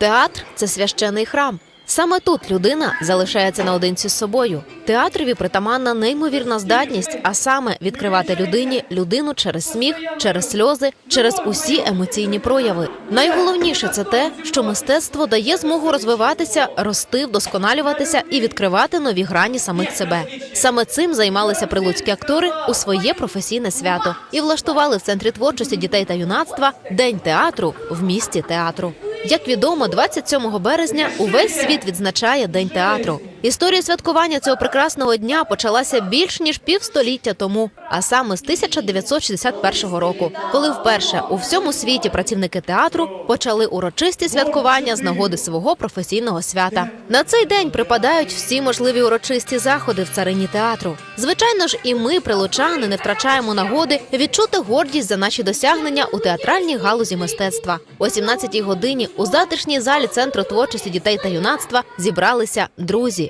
Театр це священий храм. Саме тут людина залишається наодинці з собою. Театрові притаманна неймовірна здатність, а саме відкривати людині людину через сміх, через сльози, через усі емоційні прояви. Найголовніше це те, що мистецтво дає змогу розвиватися, рости, вдосконалюватися і відкривати нові грані самих себе. Саме цим займалися прилуцькі актори у своє професійне свято і влаштували в центрі творчості дітей та юнацтва День театру в місті театру. Як відомо, 27 березня увесь світ відзначає День театру. Історія святкування цього прекрасного дня почалася більш ніж півстоліття тому, а саме з 1961 року, коли вперше у всьому світі працівники театру почали урочисті святкування з нагоди свого професійного свята. На цей день припадають всі можливі урочисті заходи в царині театру. Звичайно ж, і ми, прилучани, не втрачаємо нагоди відчути гордість за наші досягнення у театральній галузі мистецтва. О 17-й годині у затишній залі центру творчості дітей та юнацтва зібралися друзі.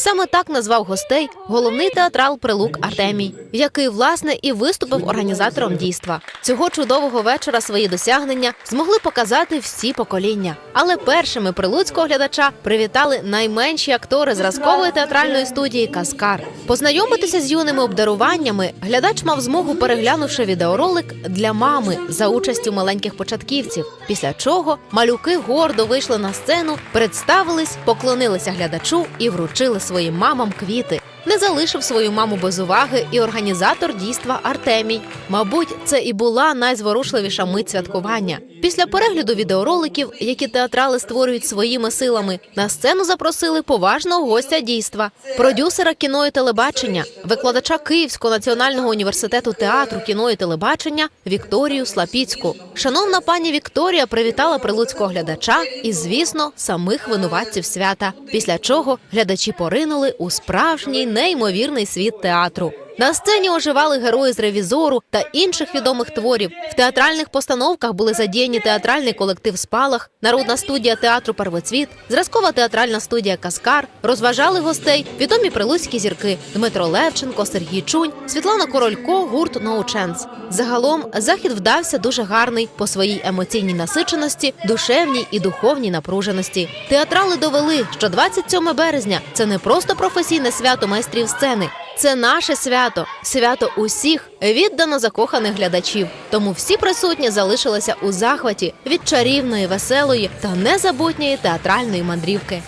Саме так назвав гостей головний театрал Прилук Артемій, який власне і виступив організатором дійства. Цього чудового вечора свої досягнення змогли показати всі покоління. Але першими прилуцького глядача привітали найменші актори зразкової театральної студії Каскар. Познайомитися з юними обдаруваннями глядач мав змогу, переглянувши відеоролик для мами за участю маленьких початківців. Після чого малюки гордо вийшли на сцену, представились, поклонилися глядачу і вручили своїм мамам квіти. Не залишив свою маму без уваги і організатор дійства Артемій. Мабуть, це і була найзворушливіша мить святкування. Після перегляду відеороликів, які театрали створюють своїми силами, на сцену запросили поважного гостя дійства, продюсера кіно і телебачення, викладача Київського національного університету театру кіно і телебачення Вікторію Слапіцьку. Шановна пані Вікторія привітала прилуцького глядача і, звісно, самих винуватців свята. Після чого глядачі поринули у справжній неймовірний світ театру. На сцені оживали герої з ревізору та інших відомих творів. В театральних постановках були задіяні театральний колектив Спалах, народна студія театру Первоцвіт, зразкова театральна студія Каскар. Розважали гостей відомі прилуцькі зірки Дмитро Левченко, Сергій Чунь, Світлана Королько, гурт Chance. Загалом захід вдався дуже гарний по своїй емоційній насиченості, душевній і духовній напруженості. Театрали довели, що 27 березня це не просто професійне свято майстрів сцени. Це наше свято, свято усіх віддано закоханих глядачів. Тому всі присутні залишилися у захваті від чарівної, веселої та незабутньої театральної мандрівки.